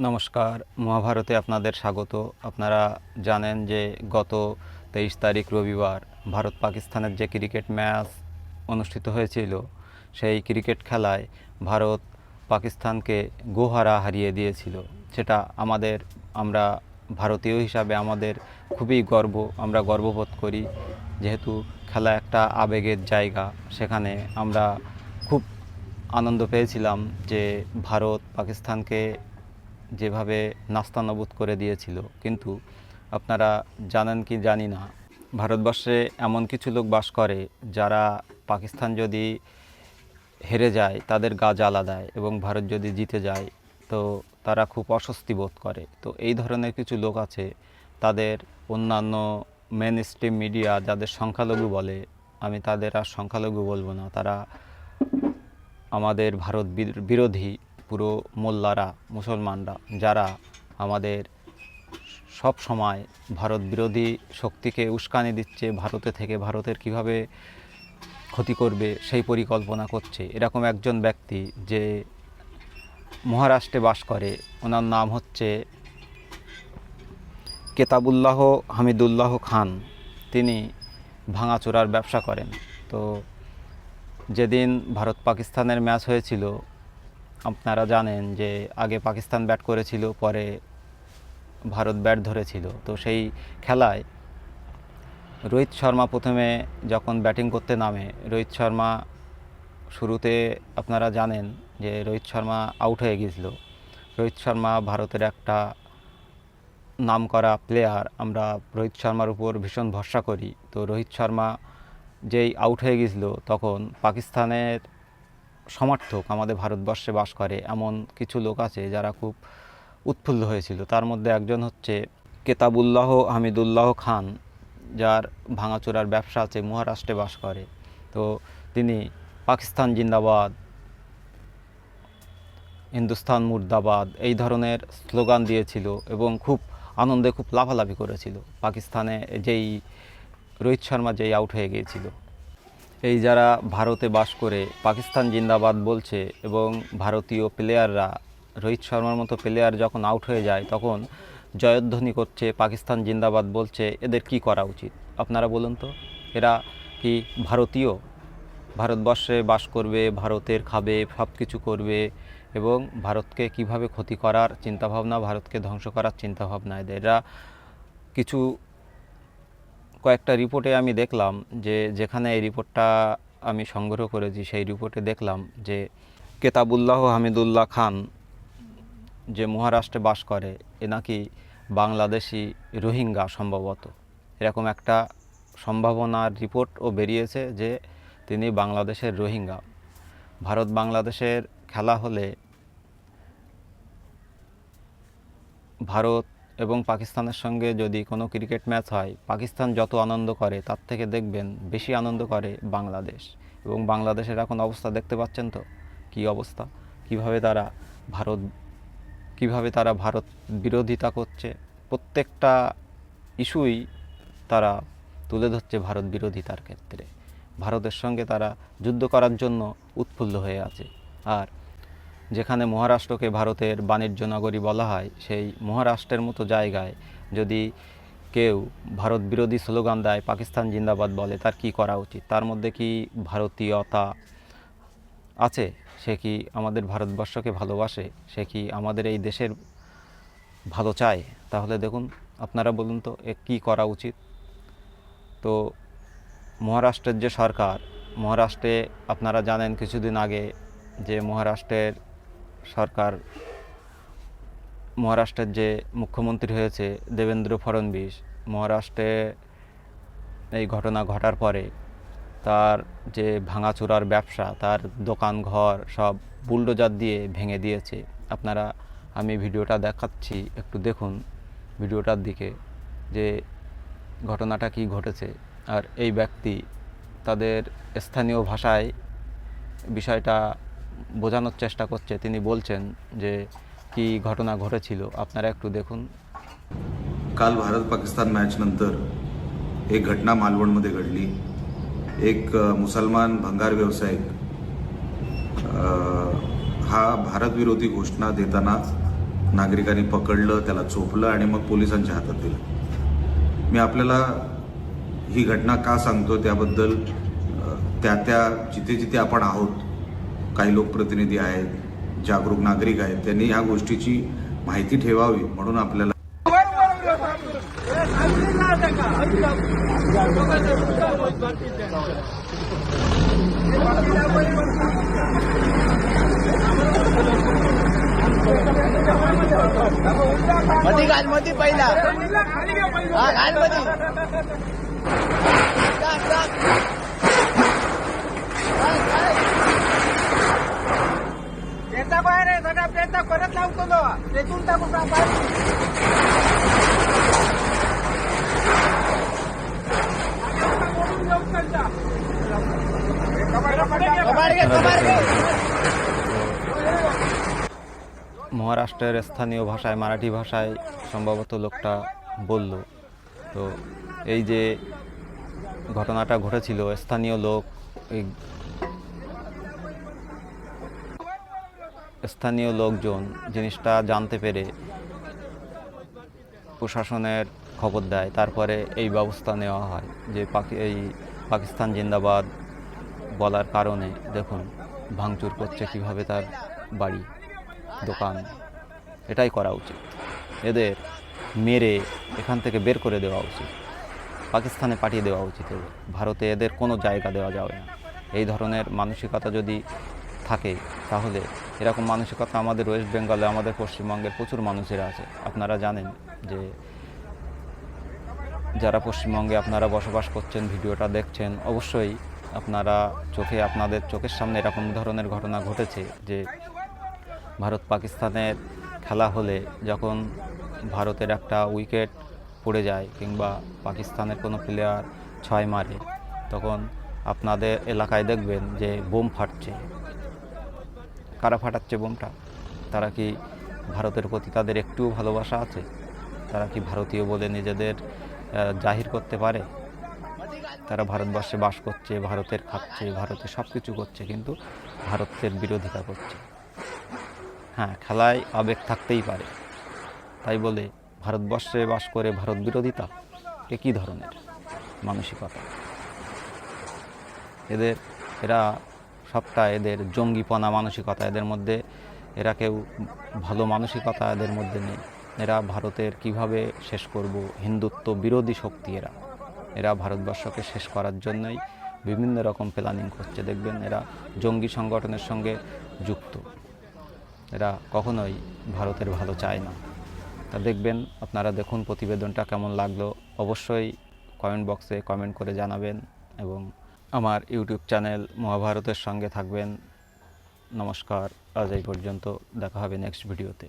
নমস্কার, মহাভারতে আপনাদের স্বাগত। আপনারা জানেন যে গত তেইশ তারিখ রবিবার ভারত পাকিস্তানের যে ক্রিকেট ম্যাচ অনুষ্ঠিত হয়েছিল, সেই ক্রিকেট খেলায় ভারত পাকিস্তানকে গোহারা হারিয়ে দিয়েছিল। সেটা আমাদের, আমরা ভারতীয় হিসাবে আমাদের খুবই গর্ব, আমরা গর্ববোধ করি। যেহেতু খেলা একটা আবেগের জায়গা, সেখানে আমরা খুব আনন্দ পেয়েছিলাম যে ভারত পাকিস্তানকে যেভাবে নাস্তানাবুদ করে দিয়েছিল, কিন্তু আপনারা জানেন কি জানি না, ভারতবর্ষে এমন কিছু লোক বাস করে যারা পাকিস্তান যদি হেরে যায় তাদের গা জ্বালা দেয় এবং ভারত যদি জিতে যায় তো তারা খুব অস্বস্তি বোধ করে। তো এই ধরনের কিছু লোক আছে, তাদের অন্যান্য মেন স্ট্রিম মিডিয়া যাদের সংখ্যালঘু বলে, আমি তাদের আর সংখ্যালঘু বলব না, তারা আমাদের ভারত বির- বিরোধী পুরো মোল্লারা, মুসলমানরা, যারা আমাদের সব সময় ভারত বিরোধী শক্তিকে উস্কানি দিচ্ছে, ভারতে থেকে ভারতের কীভাবে ক্ষতি করবে, সেই পরিকল্পনা করছে, এরকম একজন ব্যক্তি যে মহারাষ্ট্রে বাস করে, ওনার নাম হচ্ছে কেতাবুল্লাহ হামিদুল্লাহ খান। তিনি ভাঙাচোরার ব্যবসা করেন। তো যেদিন ভারত পাকিস্তানের ম্যাচ হয়েছিল আপনারা জানেন যে আগে পাকিস্তান ব্যাট করেছিল, পরে ভারত ব্যাট ধরেছিল। তো সেই খেলায় রোহিত শর্মা প্রথমে যখন ব্যাটিং করতে নামে, রোহিত শর্মা শুরুতে আপনারা জানেন যে রোহিত শর্মা আউট হয়ে গিয়েছিল। রোহিত শর্মা ভারতের একটা নামকরা প্লেয়ার আমরা রোহিত শর্মার উপর ভীষণ ভরসা করি। তো রোহিত শর্মা যেই আউট হয়ে গিয়েছিল, তখন পাকিস্তানের সমর্থক আমাদের ভারতবর্ষে বাস করে, এমন কিছু লোক আছে যারা খুব উৎফুল্ল হয়েছিল। তার মধ্যে একজন হচ্ছে কেতাবুল্লাহ হামিদুল্লাহ খান, যার ভাঙাচোরার ব্যবসা আছে, মহারাষ্ট্রে বাস করে। তো তিনি পাকিস্তান জিন্দাবাদ, হিন্দুস্তান মুর্দাবাদ, এই ধরনের স্লোগান দিয়েছিল এবং খুব আনন্দে খুব লাভালাভি করেছিল। পাকিস্তানে যেই রোহিত শর্মা যেই আউট হয়ে গিয়েছিল। এই যারা ভারতে বাস করে, পাকিস্তান জিন্দাবাদ বলছে এবং ভারতীয় প্লেয়াররা রোহিত শর্মার মতো প্লেয়ার যখন আউট হয়ে যায়, তখন জয়ধ্বনি করছে, পাকিস্তান জিন্দাবাদ বলছে, এদের কি করা উচিত? আপনারা বলুন তো, এরা কি ভারতীয়? ভারতবর্ষে বাস করবে, ভারতের খাবে সব কিছু করবে এবং ভারতকে কীভাবে ক্ষতি করার চিন্তাভাবনা, ভারতকে ধ্বংস করার চিন্তাভাবনা, এদের এরা কিছু কয়েকটা রিপোর্টে আমি দেখলাম যে যেখানে এই রিপোর্টটা আমি সংগ্রহ করেছি, সেই রিপোর্টে দেখলাম যে কেতাবুল্লাহ হামিদুল্লাহ খান যে মহারাষ্ট্রে বাস করে, এ নাকি বাংলাদেশি রোহিঙ্গা সম্ভবত। এরকম একটা সম্ভাবনার রিপোর্টও বেরিয়েছে যে তিনি বাংলাদেশের রোহিঙ্গা। ভারত বাংলাদেশের খেলা হলে ভারত এবং পাকিস্তানের সঙ্গে যদি কোনো ক্রিকেট ম্যাচ হয়, পাকিস্তান যত আনন্দ করে, তার থেকে দেখবেন বেশি আনন্দ করে বাংলাদেশ। এবং বাংলাদেশের এখন অবস্থা দেখতে পাচ্ছেন তো? কী অবস্থা? কীভাবে তারা ভারত, কীভাবে তারা ভারত বিরোধিতা করছে? প্রত্যেকটা ইস্যুই তারা তুলে ধরছে ভারত বিরোধিতার ক্ষেত্রে। ভারতের সঙ্গে তারা যুদ্ধ করার জন্য উৎফুল্ল হয়ে আছে। আর যেখানে মহারাষ্ট্রকে ভারতের বাণিজ্য নগরী বলা হয়, সেই মহারাষ্ট্রের মতো জায়গায় যদি কেউ ভারত বিরোধী স্লোগান দেয়, পাকিস্তান জিন্দাবাদ বলে, তার কি করা উচিত? তার মধ্যে কি ভারতীয়তা আছে? সে কি আমাদের ভারতবর্ষকে ভালোবাসে? সে কি আমাদের এই দেশের ভালো চায়? তাহলে দেখুন, আপনারা বলুন তো, এ কী করা উচিত? তো মহারাষ্ট্রের যে সরকার, মহারাষ্ট্রে আপনারা জানেন কিছুদিন আগে যে মহারাষ্ট্রের সরকার মহারাষ্ট্রের যে মুখ্যমন্ত্রী হয়েছে দেবেন্দ্র ফড়নবিস মহারাষ্ট্রে এই ঘটনা ঘটার পরে তার যে ভাঙাচোরার ব্যবসা, তার দোকান ঘর সব বুলডোজার দিয়ে ভেঙে দিয়েছে। আপনারা, আমি ভিডিওটা দেখাচ্ছি, একটু দেখুন ভিডিওটার দিকে যে ঘটনাটা কি ঘটেছে। আর এই ব্যক্তি তাদের স্থানীয় ভাষায় বিষয়টা বোঝানোর চেষ্টা করছে তিনি বলছেন যে কি ঘটনা ঘটেছিল আপনারা একটু দেখুন काल भारत पाकिस्तान मॅच नंतर एक घटना मालवणमध्ये घडली एक अ, मुसलमान भंगार व्यावसायिक अ, हा भारत विरोधी घोषणा देताना नागरिकांनी पकडलं त्याला चोपलं आणि मग पोलिसांच्या हातात दिलं मी आपल्याला ही घटना का सांगतो त्याबद्दल अ, त्या त्या जिथे जिथे आपण आहोत काही लोकप्रतिनिधी आहेत जागरूक नागरिक आहेत त्यांनी ह्या गोष्टीची माहिती ठेवावी म्हणून आपल्याला मधी घाल मधी पहिला. हा घाल मधी. आहे सगळा पेटा परत लावतो तो पेटून टाकू का बाहेर? बोलून जाऊ त्यांचा. कबाड घे कबाड घे মহারাষ্ট্রের স্থানীয় ভাষায় মারাঠি ভাষায় সম্ভবত লোকটা বলল তো এই যে ঘটনাটা ঘটেছিল স্থানীয় লোক এই স্থানীয় লোকজন জিনিসটা জানতে পেরে প্রশাসনের খবর দেয়, তারপরে এই ব্যবস্থা নেওয়া হয় যে পাকি, এই পাকিস্তান জিন্দাবাদ বলার কারণে দেখুন ভাঙচুর করছে কীভাবে তার বাড়ি, দোকান, এটাই করা উচিত। এদের মেরে এখান থেকে বের করে দেওয়া উচিত। পাকিস্তানে পাঠিয়ে দেওয়া উচিত ভারতে এদের কোনো জায়গা দেওয়া যাবে না। এই ধরনের মানসিকতা যদি থাকে, তাহলে এরকম মানসিকতা আমাদের ওয়েস্ট বেঙ্গলে আমাদের পশ্চিমবঙ্গের প্রচুর মানুষেরা আছে। আপনারা জানেন যে যারা পশ্চিমবঙ্গে আপনারা বসবাস করছেন, ভিডিওটা দেখছেন, অবশ্যই আপনারা চোখে, আপনাদের চোখের সামনে এরকম ধরনের ঘটনা ঘটেছে যে ভারত পাকিস্তানের খেলা হলে যখন ভারতের একটা উইকেট পড়ে যায় কিংবা পাকিস্তানের কোনো প্লেয়ার ছয় মারে, তখন আপনাদের এলাকায় দেখবেন যে বোম ফাটছে। কারা ফাটাচ্ছে বোমটা? তারা কি ভারতের প্রতি তাদের একটুও ভালোবাসা আছে? তারা কি ভারতীয় বলে নিজেদের জাহির করতে পারে? তারা ভারতবর্ষে বাস করছে, ভারতের খাচ্ছে, ভারতে সব কিছু করছে, কিন্তু ভারতের বিরোধিতা করছে। হ্যাঁ খেলায় আবেগ থাকতেই পারে। তাই বলে ভারতবর্ষে বাস করে ভারত বিরোধিতা? এ কী ধরনের মানসিকতা? এদের, এরা সবটা এদের জঙ্গিপনা, মানসিকতা এদের মধ্যে, এরা কেউ ভালো মানসিকতা এদের মধ্যে নেই। এরা ভারতের কীভাবে শেষ করব? হিন্দুত্ব বিরোধী শক্তি এরা। এরা ভারতবর্ষকে শেষ করার জন্যই বিভিন্ন রকম প্ল্যানিং করছে। দেখবেন এরা জঙ্গি সংগঠনের সঙ্গে যুক্ত। এরা কখনোই ভারতের ভালো চায় না। তা দেখবেন, আপনারা দেখুন প্রতিবেদনটা কেমন লাগল। অবশ্যই কমেন্ট বক্সে কমেন্ট করে জানাবেন এবং আমার ইউটিউব চ্যানেল মহাভারতের সঙ্গে থাকবেন। নমস্কার আজ এই পর্যন্ত দেখা হবে নেক্সট ভিডিওতে